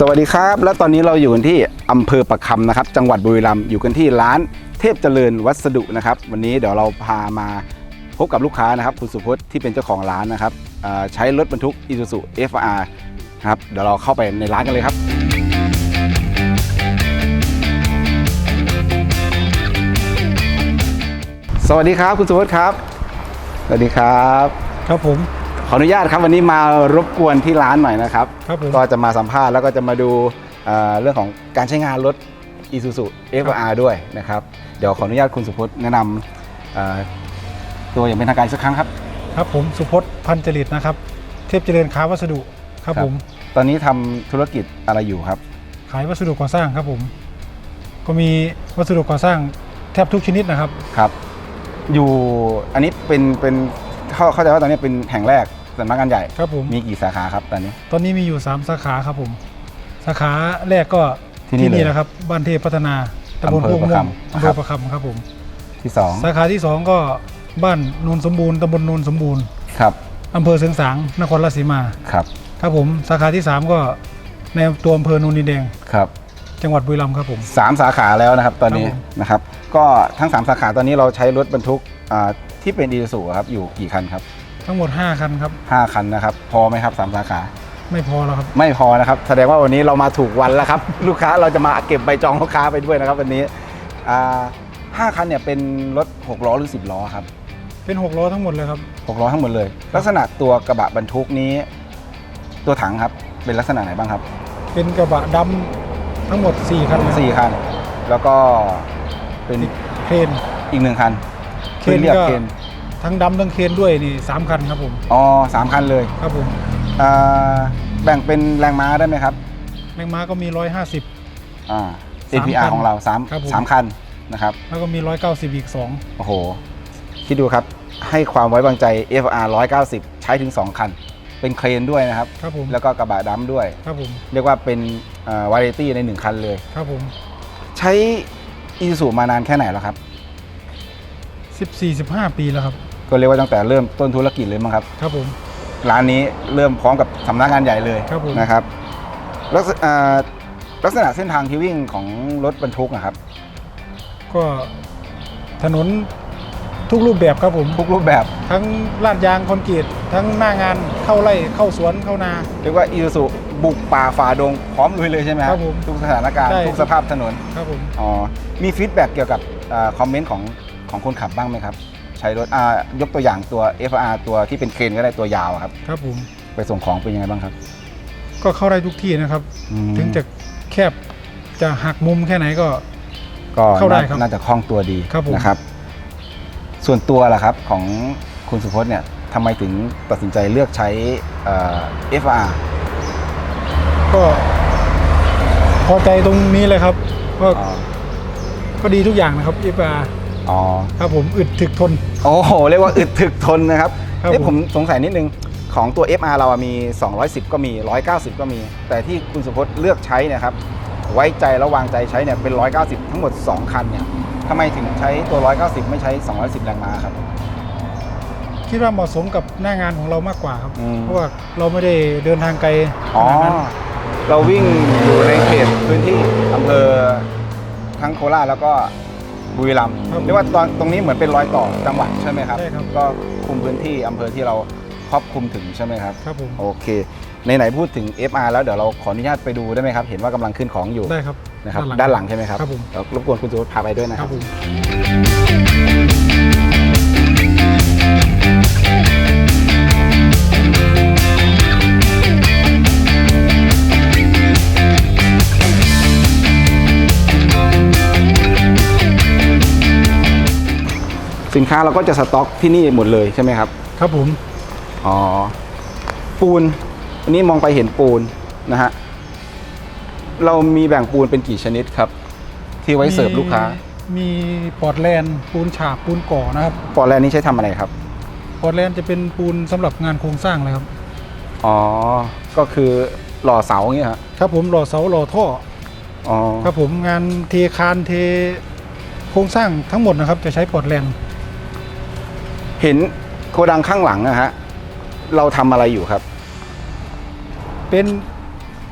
สวัสดีครับ และตอนนี้เราอยู่กันที่อำเภอประคำนะครับ จังหวัดบุรีรัมย์อยู่กันที่ร้านเทพเจริญวัสดุนะครับ วันนี้เดี๋ยวเราพามาพบกับลูกค้านะครับ คุณสุพจน์ที่เป็นเจ้าของร้านนะครับใช้รถบรรทุก Isuzu FR นะครับเดี๋ยวเราเข้าไปในร้านกันเลยครับ สวัสดีครับคุณสุพจน์ครับ สวัสดีครับ ครับผม ขออนุญาตครับวันนี้มารบกวนที่ร้านหน่อยนะครับ ครับผมก็จะมาสัมภาษณ์แล้วก็จะมาดูเอ่อเรื่องของการใช้งานรถ Isuzu FR ด้วยนะครับ เดี๋ยวขออนุญาตคุณสุพจน์แนะนำเอ่อตัวอย่างเป็นทางการอีกสักครั้งครับ ครับผมสุพจน์พันจริตนะครับ เทพเจริญค้าวัสดุครับครับ ผมตอนนี้ทำธุรกิจอะไรอยู่ครับ ขายวัสดุก่อสร้างครับผม ก็มีวัสดุก่อสร้างแทบทุกชนิดนะครับ ครับ อยู่อันนี้เป็นเป็นเข้าเข้าใจว่าตอนนี้เป็นแห่งแรก สำนักงานใหญ่ ครับผม มีกี่สาขาครับตอนนี้ ตอนนี้มีอยู่ 3 สาขาครับผม สาขาแรกก็ที่นี่เลยแหละครับ บ้านเทพพัฒนาตำบลอำเภพอวงประม่วงคำอำเภครัอบประคำครับผม ที่สองสาขาที่ 2 ก็บ้านโนนสมบูรณ์ตำบลโนนสมบูรณ์ครับ อำเภอเสียงสางนครราชสีมา ครับ ครับผม สาขาที่ 3 ก็ในตัวอำเภอโนนดินแดง ครับจังหวัดบุรีรัมย์ครับผม สามสาขาแล้วนะครับตอนนี้ครับผม นะครับ ก็ทั้ง 3 สาขาตอนนี้เราใช้รถบรรทุกอ่าที่เป็น Isuzu ครับอยู่กี่คันครับ ทั้งหมด 5 คันครับ 5 คันนะครับ พอไหมครับสามสาขา ไม่พอแล้วครับ ไม่พอนะครับ แสดงว่าวันนี้เรามาถูกวันแล้วครับ ลูกค้าเราจะมาเก็บใบจองลูกค้าไปด้วยนะครับวันนี้อ่าห้าคันเนี่ยเป็นรถ 6 ล้อหรือ 10 ล้อครับ เป็น 6 ล้อทั้งหมดเลยครับ 6 ล้อทั้งหมดเลย ลักษณะตัวกระบะบรรทุกนี้ ตัวถังครับ เป็นลักษณะไหนบ้างครับ เป็นกระบะดำทั้งหมด 4 คันเลยสี่คัน แล้วก็เป็นเครนอีกหนึ่งคันเครนเรียกก็เคน ทั้งดำทั้งเครนด้วยนี่สามคันครับผมอ๋อสามคันเลยครับผมอ่าแบ่งเป็นแรงม้าได้ไหมครับแมงม้าก็มี 150 อ่าสาม APR คันของเราสามครับผม สามคันนะครับ แล้วก็มี 190 อีกโอ้โห คิดดูครับ ให้ความไว้วางใจ FR 190 ใช้ถึง 2 คัน เป็นเครนด้วยนะครับ2ครับผมแล้วก็กระบะดำด้วย ครับผมเรียกว่าเป็นวาไรตี้ใน 1 คันเลย ครับผม ใช้อีซูมานานแค่ไหนแล้วครับ 14 15 ปีแล้วครับ ก็เรียกว่าตั้งแต่เริ่มต้นธุรกิจเลยมั้งครับ ครับผม ร้านนี้เริ่มพร้อมกับสำนักงานใหญ่เลยครับผม นะครับลักษอ่าลักษณะเส้นทางที่วิ่งของรถบรรทุกนะครับ ก็ถนนทุกรูปแบบครับผม ทุกรูปแบบทั้งลาดยางคอนกรีตทั้งหน้างานเข้าไร่เข้าสวนเข้านา เรียกว่าอีซูบุกป่าฝ่าดงพร้อมลุยเลยใช่ไหมครับผมทุกสถานการณ์ใช่ ทุกสภาพถนนครับผม อ๋อมีฟีดแบ็กเกี่ยวกับอาคอมเมนต์ของของคนขับบ้างไหมครับ ใช้รถอ่ายกตัวอย่างตัว FR ตัวที่เป็นเครนก็ได้ตัวยาวอะครับ ครับผม ไปส่งของเป็นยังไงบ้างครับ ก็เข้าได้ทุกที่นะครับ อืม ถึงจะแคบจะหักมุมแค่ไหนก็ ก็เข้าได้น่าครับน่าจะคล่องตัวดีครับผม นะครับ ส่วนตัวล่ะครับของคุณสุพจน์เนี่ยทำไมถึงตัดสินใจเลือกใช้เอ่อ FR ก็ พอใจตรงนี้เลยครับ ก็อ๋อก็ดีทุกอย่างนะครับ FR อ๋อครับผมอึดถึกทน โอ้โหเรียกว่าอึดถึกทนนะครับครับเอ๊ะผม ผมสงสัยนิดนึงของตัว FR เราอะมี 210 ก็มี 190 ก็มี แต่ที่คุณสุพจน์เลือกใช้เนะครับไว้ใจและวางใจใช้เนี่ยเป็น 190 ทั้งหมด 2 คันเนี่ยทำไมถึงใช้ตัว 190 ไม่ใช้ 210 แรงม้าครับ คิดว่าเหมาะสมกับหน้างานของเรามากกว่าครับ อืม เพราะว่าเราไม่ได้เดินทางไกลขอ๋อ นาดนั้นเราวิ่งอยู่ในเขตพื้นที่อำเภอทั้งโคราชแล้วก็ บุรีรัมย์เรียกว่าตอนตรงนี้เหมือนเป็นรอยต่อจังหวัดใช่ไหมครับ ใช่ครับ ก็คุมพื้นที่อำเภอที่เราครอบคลุมถึงใช่ไหมครับ ครับผม โอเคไหนๆพูดถึง FR แล้วเดี๋ยวเราขออนุญาตไปดูได้ไหมครับ เห็นว่ากำลังขึ้นของอยู่ได้ครับ นะครับ ด้านหลังใช่ไหมครับครับผม เดี๋ยวรบกวนคุณสุพจน์พาไปด้วยนะคครัรับ บผม สินค้าเราก็จะสต็อกที่นี่หมดเลยใช่ไหมครับ ครับผม อ๋อ ปูนอันนี้มองไปเห็นปูนนะฮะ เรามีแบ่งปูนเป็นกี่ชนิดครับ ที่ไว้เสิร์ฟลูกค้า มีปอร์ตแลนด์ปูนฉาบปูนก่อนะครับ ปอแลนด์นี้ใช้ทำอะไรครับ ปอร์ตแลนด์จะเป็นปูนสำหรับงานโครงสร้างเลยครับ อ๋อ ก็คือหล่อเสาอย่างเงี้ยฮะครับผมหล่อเสาหล่อท่อ อ๋อ ครับผมงานเทคานเทโครงสร้างทั้งหมดนะครับจะใช้ปอร์ตแลนด์ เห็นโกดังข้างหลังนะฮะเราทำอะไรอยู่ครับ เป็น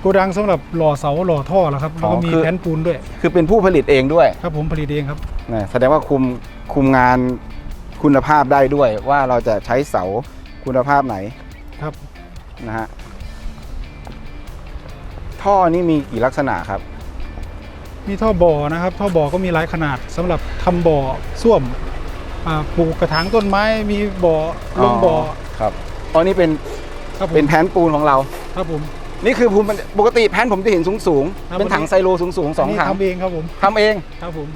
โกดังสำหรับหล่อเสาหล่อท่อแล้วครับแล้วก็มีคือ แผ่นปูนด้วยคือเป็นผู้ผลิตเองด้วยครับผมผลิตเองครับ นะแสดงว่าคุมคุมงานคุณภาพได้ด้วย ว่าเราจะใช้เสาคุณภาพไหนครับ นะฮะท่อนี่มีกี่ลักษณะครับ มีท่อบ่อนะครับ ท่อบ่อก็มีหลายขนาดสำหรับทำบ่อส้วมอ่า ปลูกกระถางต้นไม้มีบ่อลงบ่อครับอ๋อนี่เป็นครับผมเป็นแผนปูนของเรา ครับผมนี่คือภูมิปกติแผนผมจะเห็นสูงสูงๆครับเป็นถังไซโลสูงสูงๆสองนนี้ถังทำเองครับผมทำเองครับผม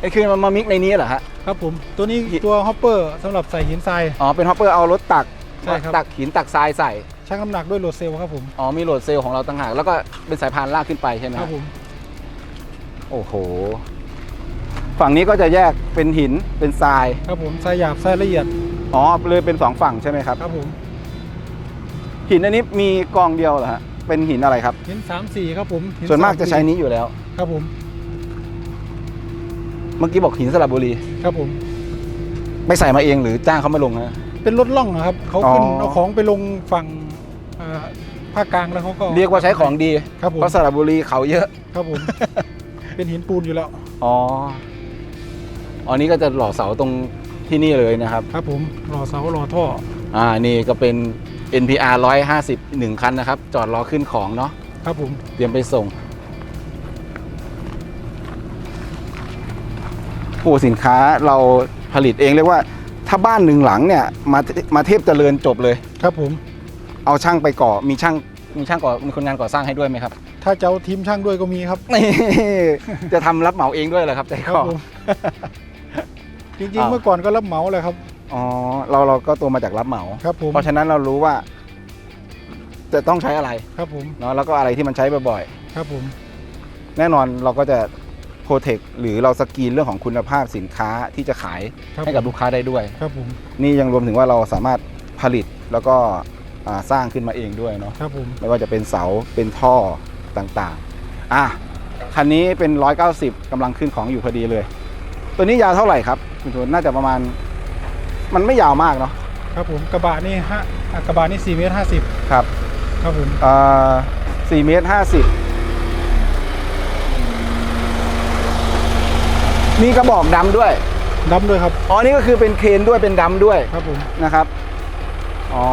ไอ้คือมันมามิกในนี้เหรอฮะ ครับผมตัวนี้ตัวฮอปเปอร์สำหรับใส่หินทราย อ๋อเป็นฮอปเปอร์เอารถตักใช่ครับ ตักหินตักทรายใส่ ชั่งน้ำหนักด้วยโหลดเซลล์ครับผมอ๋อมีโหลดเซลล์ของเราต่างหาก แล้วก็เป็นสายพานลากขึ้นไปใช่ไหมคฮะรับผมโอ้โห ฝั่งนี้ก็จะแยกเป็นหินเป็นทราย ครับผมทรายหยาบทรายละเอียดอ๋อเลยเป็นสองฝั่งใช่ไหมครับ ครับผมหินอันนี้มีกองเดียวเหรอฮะเป็นหินอะไรครับ หินสามสี่ครับผมหิส่วนมากจะ3-4ใช้นี้อยู่แล้ว ครับผมเมื่อกี้บอกหินสระบุรี ครับผมไปใส่มาเองหรือจ้างเขามาลงฮะ เป็นรถล่องนะครับเขาขึ้นอ๋อ เอาของไปลงฝั่งเอ่อภาคกลางแล้วเขาก็เรียกว่าใช้ของดี ครับผมเพราะสระบุรีเขาเยอะ ครับผม เป็นหินปูนอยู่แล้ว อ๋อ อ๋อนี่ก็จะหล่อเสาตรงที่นี่เลยนะครับ ครับผมหล่อเสาหล่อท่อ อ่า นี่ก็เป็น NPR 150หนึ่งคันนะครับ จอดรอขึ้นของเนาะ ครับผม เตรียมไปส่งโอ้สินค้าเราผลิตเองเรียกว่า ถ้าบ้านหนึ่งหลังเนี่ย มามาเทพเจริญจบเลย ครับผม เอาช่างไปก่อ มีช่าง มีช่างก่อ มีคนงานก่อสร้างให้ด้วยไหมครับ ถ้าจะเอาทีมช่างด้วยก็มีครับ นี่ จะทำรับเหมาเองด้วยเหรอครับใจครัคอผม จริงอ้าวๆเมื่อก่อนก็รับเหมาเลยครับ อ๋อเราเราก็ตัวมาจากรับเหมา ครับผม เพราะฉะนั้นเรารู้ว่า จะต้องใช้อะไรครับผม เนาะแล้วก็อะไรที่มันใช้บ่อยครับผม ๆแน่นอนเราก็จะโปรเทคหรือเราสกรีนเรื่องของคุณภาพสินค้าที่จะขายครับ ให้กับลูกค้าได้ด้วย ครับผม นี่ยังรวมถึงว่าเราสามารถผลิตแล้วก็อ่าสร้างขึ้นมาเองด้วยเนาะ ครับผม ไม่ว่าจะเป็นเสา เป็นท่อต่างๆ อะ คันนี้เป็น 190กำลังขึ้นของอยู่พอดีเลย ตัวนี้ยาวเท่าไหร่ครับ คุณชวนน่าจะประมาณ มันไม่ยาวมากเนาะครับผมกระบะนี่ฮะอะกระบะนี่สี่เมตรห้าสิบครับครับผมอ่าสี่เมตรห้าสิบมีกระบอกดำด้วยดำด้วยครับอ๋อนี่ก็คือเป็นเคนด้วยเป็นดำด้วยครับผมนะครับอ๋อ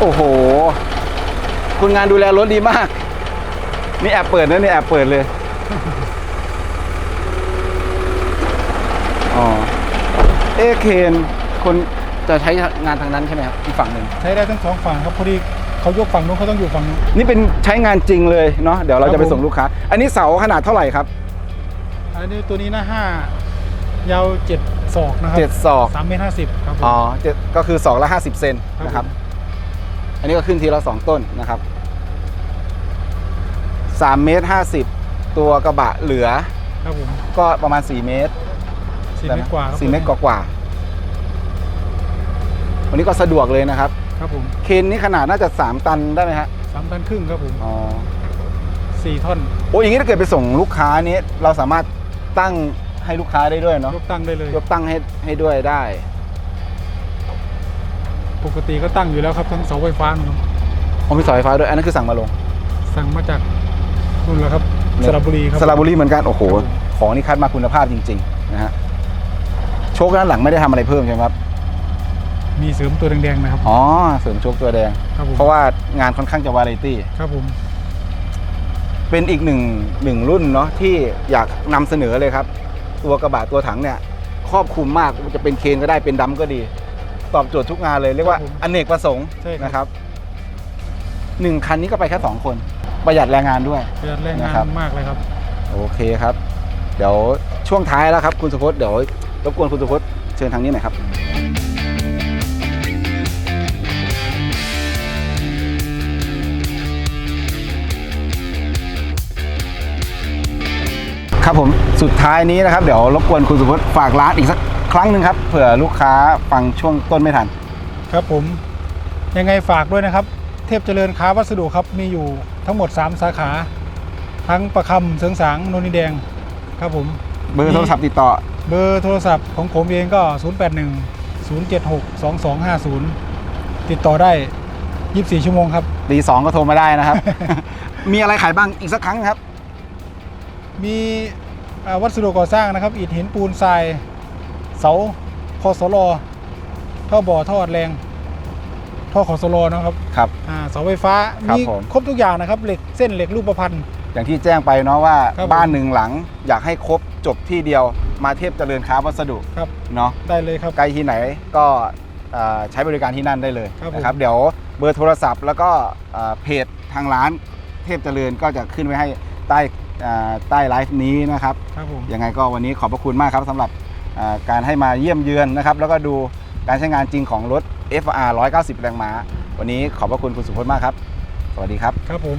โอ้โห คุณงานดูแลรถดีมาก นี่แอบเปิดนะนี่แอบเปิดเลย อ๋อเอะเคนคนจะใช้งานทางนั้นใช่ไหมครับอีกฝั่งหนึ่งใช้ได้ทั้งสองฝั่งครับพอดีเขายกฝั่งนู้นเขาต้องอยู่ฝั่งนู้น นี่เป็นใช้งานจริงเลยเนาะเดี๋ยวเราครับจะไปผมส่งลูกค้า อันนี้เสาขนาดเท่าไหร่ครับอันนี้ตัวนี้นะห้ายาวเจ็ดศอกนะครับเจ็ดศอกสามเมตรห้าสิบครับผมอ๋อเจ็ดก็คือศอกละห้าสิบเซนครับนะครับผมอันนี้ก็ขึ้นทีละสองต้นนะครับสามเมตรห้าสิบตัวกระบะเหลือครับผมก็ประมาณสี่เมตร สี่เมตรกว่าครับสี่เมตรกว่าๆวันนี้ก็สะดวกเลยนะครับ ครับผมเคนนี่ขนาดน่าจะสามตันได้ไหมฮะสามตันครึ่งครับผมอ๋อสี่ท่อนโอ้ยอย่างนี้ถ้าเกิดไปส่งลูกค้านี้เราสามารถตั้งให้ลูกค้าได้ด้วยเนาะยกตั้งได้เลย ยกตั้งให้ให้ด้วยได้ ปกติก็ตั้งอยู่แล้วครับทั้งเสาไฟฟ้านู่นผมมีเสาไฟฟ้าด้วยอันนั้นคือสั่งมาลงสั่งมาจากนู่นแหละครับเนี่ยสระบุรีครับ สระบุรีเหมือนกันโอ้โห ครับผม ของนี่คัดมาคุณภาพจริง ๆ นะฮะ โชคด้านหลังไม่ได้ทำอะไรเพิ่มใช่ไหมครับ มีเสริมตัวแดงๆนะครับ อ๋อ เสริมโชคตัวแดง ครับผม เพราะว่างานค่อนข้างจะวาไรตี้ ครับผม เป็นอีกหนึ่งหนึ่งรุ่นเนาะที่อยากนำเสนอเลยครับ ตัวกระบะตัวถังเนี่ยครอบคลุมมากจะเป็นเคนก็ได้เป็นดำก็ดี ตอบโจทย์ทุกงานเลยเรียกว่าอเนกประสงค์ใช่ครับ นะครับหนึ่งคันนี้ก็ไปแค่สองคน ประหยัดแรงงานด้วยประหยัดแรงงานะครับ นมากเลยครับ โอเคครับ เดี๋ยวช่วงท้ายแล้วครับ คุณสุพจน์เดี๋ยว รบกวนคุณสุพจน์เชิญทางนี้หน่อยครับ ครับผมสุดท้ายนี้นะครับ เดี๋ยวรบกวนคุณสุพจน์ฝากร้านอีกสักครั้งหนึ่งครับเผื่อลูกค้าฟังช่วงต้นไม่ทัน ครับผมยังไงฝากด้วยนะครับ เทพเจริญค้าวัสดุครับมีอยู่ทั้งหมด 3 สาขา ทั้งประคำเสริงสางโนนนิแดงครับผม เบอร์โทรศัพท์ติดต่อ เบอร์โทรศัพท์ของผมเองก็ 081 076 2250 ติดต่อได้ 24 ชั่วโมงครับ ตีสองก็โทรมาได้นะครับ มีอะไรขายบ้างอีกสักครั้งครับ มีอ่าวัสดุก่อสร้างนะครับ อิฐหินปูนทราย เสาคอสลอท่อบ่อท่ออัดแรง ท่อคอสลอนะครับครับ อ่าเสาไฟฟ้า ครับมีผม ครบทุกอย่างนะครับ เหล็กเส้นเหล็กรูปประพันธ์ อย่างที่แจ้งไปเนาะว่าครับผม บ้านหนึ่งหลังอยากให้ครบ จบที่เดียวมาเทพเจริญค้าวัสดุครับ เนาะได้เลยครับ ใกล้ที่ไหนก็เอ่อใช้บริการที่นั่นได้เลยครับผม นะครับ เดี๋ยวเบอร์โทรศัพท์ แล้วก็เอ่อเพจทางร้านเทพเจริญก็จะขึ้นไว้ให้ใต้เอ่อใต้ไลฟ์นี้นะครับ ครับผมยังไงก็วันนี้ขอบพระคุณมากครับสำหรับเอ่อการให้มาเยี่ยมเยือนนะครับ แล้วก็ดูการใช้งานจริงของรถ FR 190 แรงม้า วันนี้ขอบพระคุณคุณสุพจน์มากครับ สวัสดีครับ ครับผม